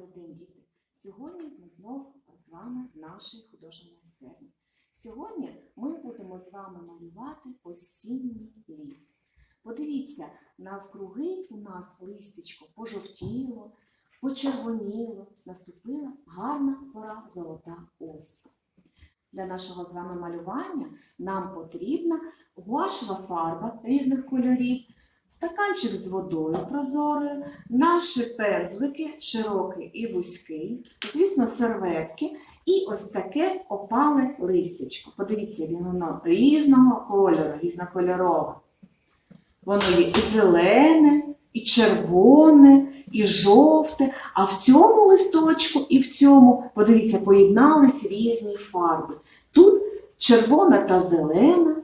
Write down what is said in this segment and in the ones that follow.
Добрий день, діти! Сьогодні ми знову з вами в нашій художній майстерні. Сьогодні ми будемо з вами малювати осінній ліс. Подивіться, навкруги у нас листячко пожовтіло, почервоніло, наступила гарна пора золота осінь. Для нашого з вами малювання нам потрібна гуашева фарба різних кольорів, стаканчик з водою прозорою, наші пензлики, широкий і вузький, звісно, серветки і ось таке опале листячко. Подивіться, він воно різного кольору, різнокольорове. Воно є і зелене, і червоне, і жовте. А в цьому листочку і в цьому, подивіться, поєднались різні фарби. Тут червона та зелена,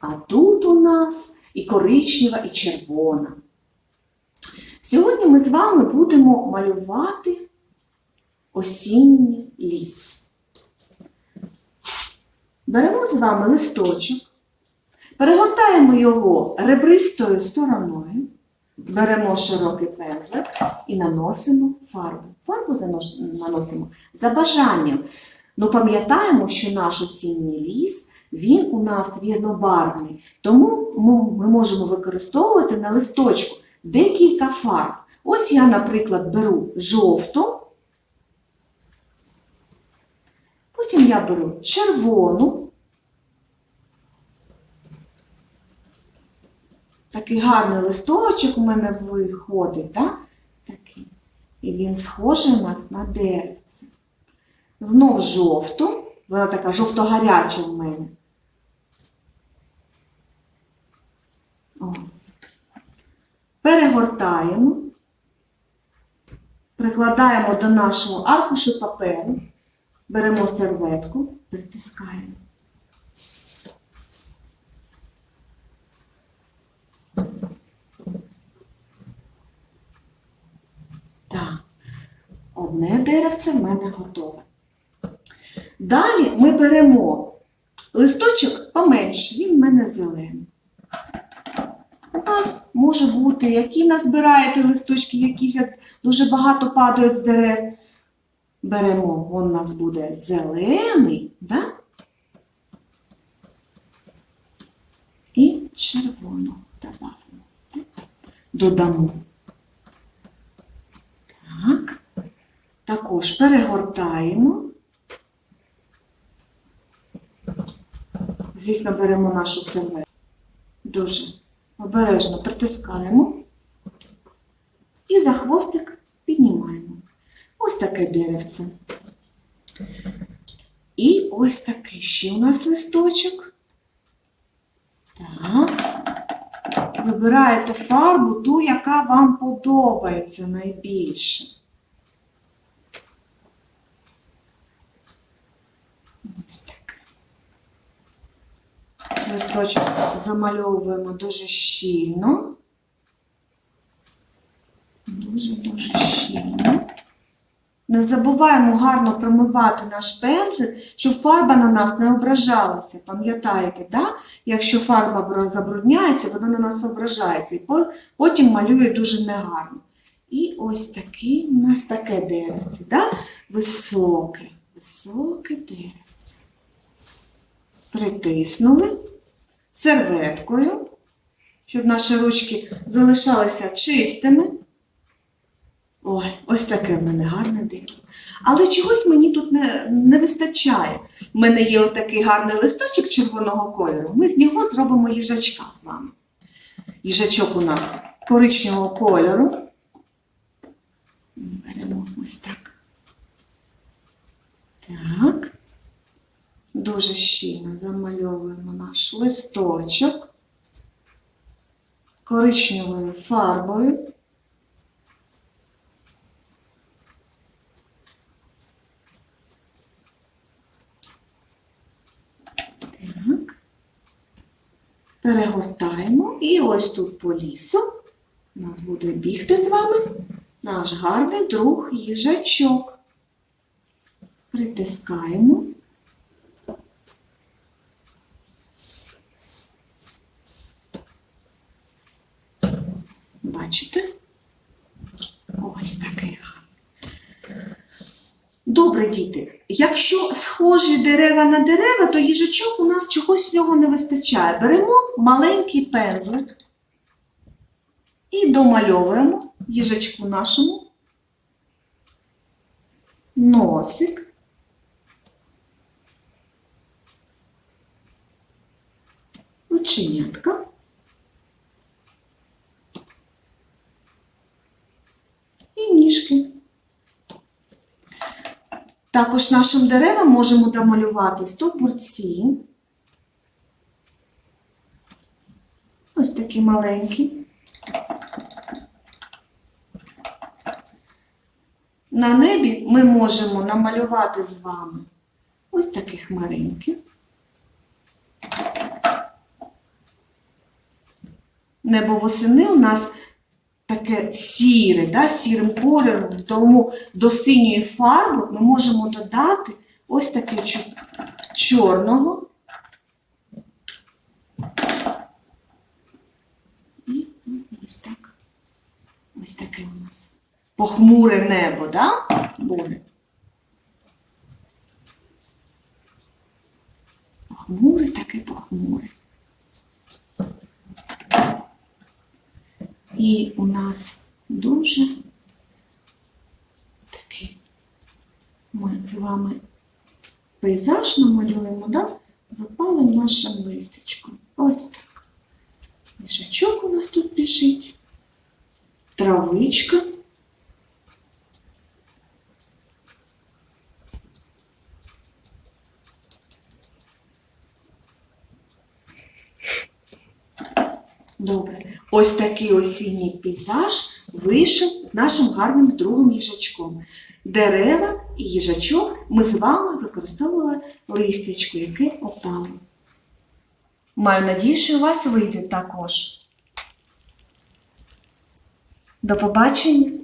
а тут у нас і коричнева, і червона. Сьогодні ми з вами будемо малювати осінній ліс. Беремо з вами листочок, перегортаємо його ребристою стороною, беремо широкий пензлик і наносимо фарбу. Фарбу наносимо за бажанням. Ну пам'ятаємо, що наш осінній ліс він у нас різнобарвний, тому ми- можемо використовувати на листочку декілька фарб. Ось я, наприклад, беру жовту, потім я беру червону. Такий гарний листочок у мене виходить, так? Такий. І він схожий у нас на деревце. Знов жовту, вона така жовто-гаряча в мене. Ось. Перегортаємо, прикладаємо до нашого аркушу паперу, беремо серветку, притискаємо. Так, одне деревце в мене готове. Далі ми беремо листочок поменше, він в мене зелений. Може бути, які назбираєте листочки, які дуже багато падають з дерев. Беремо, він у нас буде зелений, да? і червоного добавимо. Додамо. Так. Також перегортаємо. Звісно, беремо нашу серветку. Дуже обережно притискаємо і за хвостик піднімаємо. Ось таке деревце. І ось такий ще у нас листочок. Так. Вибираєте фарбу, ту, яка вам подобається найбільше. Ось так. Листочок замальовуємо дуже щільно. Дуже-дуже щільно. Не забуваємо гарно промивати наш пензлик, щоб фарба на нас не ображалася. Пам'ятаєте, да? якщо фарба забрудняється, вона на нас ображається. І потім малює дуже негарно. І ось таке у нас таке деревце. Да? Високе, високе деревце притиснули серветкою, щоб наші ручки залишалися чистими. Ой, ось таке в мене гарне дерево. Але чогось мені тут не, не вистачає. У мене є ось такий гарний листочок червоного кольору. Ми з нього зробимо їжачка з вами. Їжачок у нас коричневого кольору. Беремо ось так. Так. Дуже щільно замальовуємо наш листочок коричневою фарбою. Так. Перегортаємо і ось тут по лісу у нас буде бігти з вами наш гарний друг їжачок. Притискаємо. Бачите? Ось такий гарний. Добре, діти. Якщо схожі дерева на дерева, то їжачок у нас чогось з нього не вистачає. Беремо маленький пензлик і домальовуємо їжачку нашому носик. Оченятка. І ніжки. Також нашим деревам можемо домалювати стовбурці. Ось такі маленькі. На небі ми можемо намалювати з вами ось такі хмаринки. Небо восени у нас таке сіре, да, сірим кольором, тому до синьої фарби ми можемо додати ось таке чорного. І ось так. Ось таке у нас похмуре небо, да, буде. Похмуре таке похмуре. І у нас дуже такий ми з вами пейзаж намалюємо, да? запалим нашим листечком. Ось так. Мішачок у нас тут біжить, травичка. Добре. Ось такий осінній пейзаж вийшов з нашим гарним другом їжачком. Дерева і їжачок ми з вами використовували листячко, яке опало. Маю надію, що у вас вийде також. До побачення!